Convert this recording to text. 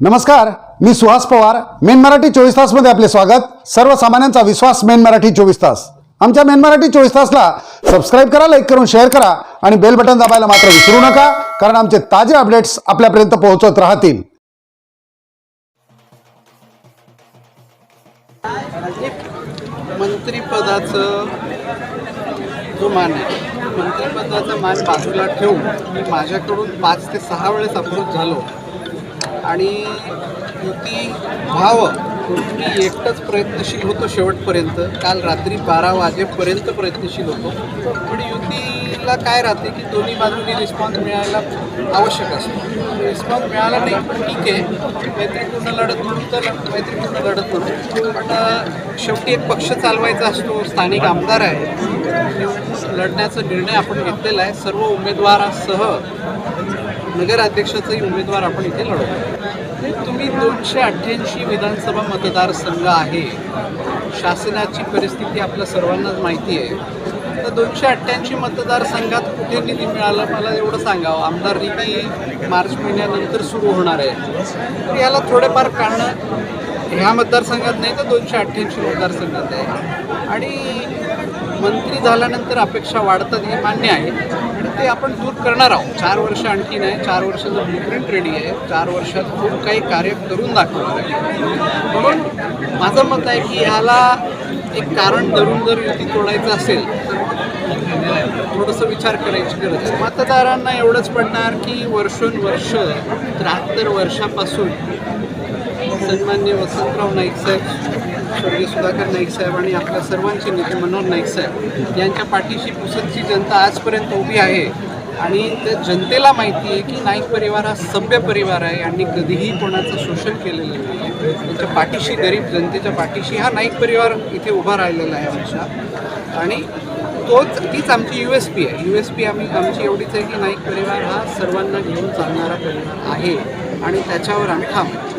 नमस्कार मी सुहास पवार. मेन मराठी चोवीस तासमध्ये आपले स्वागत. सर्वसामान्यांचा विश्वास मेन मराठी चोवीस तास. आमच्या मेन मराठी चोवीस तासला सबस्क्राईब करा लाईक करून शेअर करा आणि बेल बटन दाबायला मात्र विसरू नका कारण आमचे ताजे अपडेट्स आपल्यापर्यंत पोहोचत राहतील. मंत्रीपदाचं जो मान आहे मंत्रिपदाचा मान बाजूला ठेवून मी माझ्याकडून पाच ते सहा वेळेस अप्रोच झालो. आणि युती व्हावं मी एकटंच प्रयत्नशील होतो शेवटपर्यंत. काल रात्री बारा वाजेपर्यंत प्रयत्नशील होतो. पण युतीला काय राहते की दोन्ही बाजूनी रिस्पॉन्स मिळायला आवश्यक असतो. रिस्पॉन्स मिळाला नाही पण ठीक आहे. मैत्रीपूर्ण लढत म्हणून तर मैत्रीपूर्ण लढत म्हणून. पण शेवटी एक पक्ष चालवायचा असतो स्थानिक आमदार आहे. लढण्याचा निर्णय आपण घेतलेला आहे. सर्व उमेदवारासह नगराध्यक्षाचाही उमेदवार आपण इथे लढवतो. हे तुम्ही दोनशे अठ्ठ्याऐंशी विधानसभा मतदारसंघ आहे. शासनाची परिस्थिती आपल्या सर्वांनाच माहिती आहे. तर दोनशे अठ्ठ्याऐंशी मतदारसंघात कुठे निधी मिळाला मला एवढं सांगावं? आमदार निधी मार्च महिन्यानंतर सुरू होणार आहे. तर याला थोडेफार कारणं ह्या मतदारसंघात नाही तर दोनशे अठ्ठ्याऐंशी मतदारसंघात आहे. आणि मंत्री झाल्यानंतर अपेक्षा वाढतात हे मान्य आहे. ते आपण दूर करणार आहोत. चार वर्ष आणखी नाही चार वर्षाचं ब्लूप्रिंट रेडी आहे. चार वर्षात खूप काही कार्य करून दाखवणार आहे. म्हणून माझं मत आहे की ह्याला एक कारण धरून जर युती तोडायचं असेल थोडंसं विचार करायची गरज आहे. मतदारांना एवढंच पडणार की वर्षोनवर्ष त्र्याहत्तर वर्षापासून सन्मान्य वसंतराव नाईक साहेब स्वर्गीय सुधाकर नाईक साहेब आणि आपल्या सर्वांचे नेते मनोहर नाईक साहेब यांच्या पाठीशी पुसदची जनता आजपर्यंत उभी आहे. आणि त्या जनतेला माहिती आहे की नाईक परिवार हा सभ्य परिवार आहे यांनी कधीही कोणाचं शोषण केलेलं नाही आहे. त्यांच्या पाठीशी गरीब जनतेच्या पाठीशी हा नाईक परिवार इथे उभा राहिलेला आहे आमच्या आणि तोच तीच आमची यू एस पी आहे. यू एस पी आम्ही आमची एवढीच आहे की नाईक परिवार हा सर्वांना घेऊन चालणारा परिवार आहे. आणि त्याच्यावर आम्ही ठाम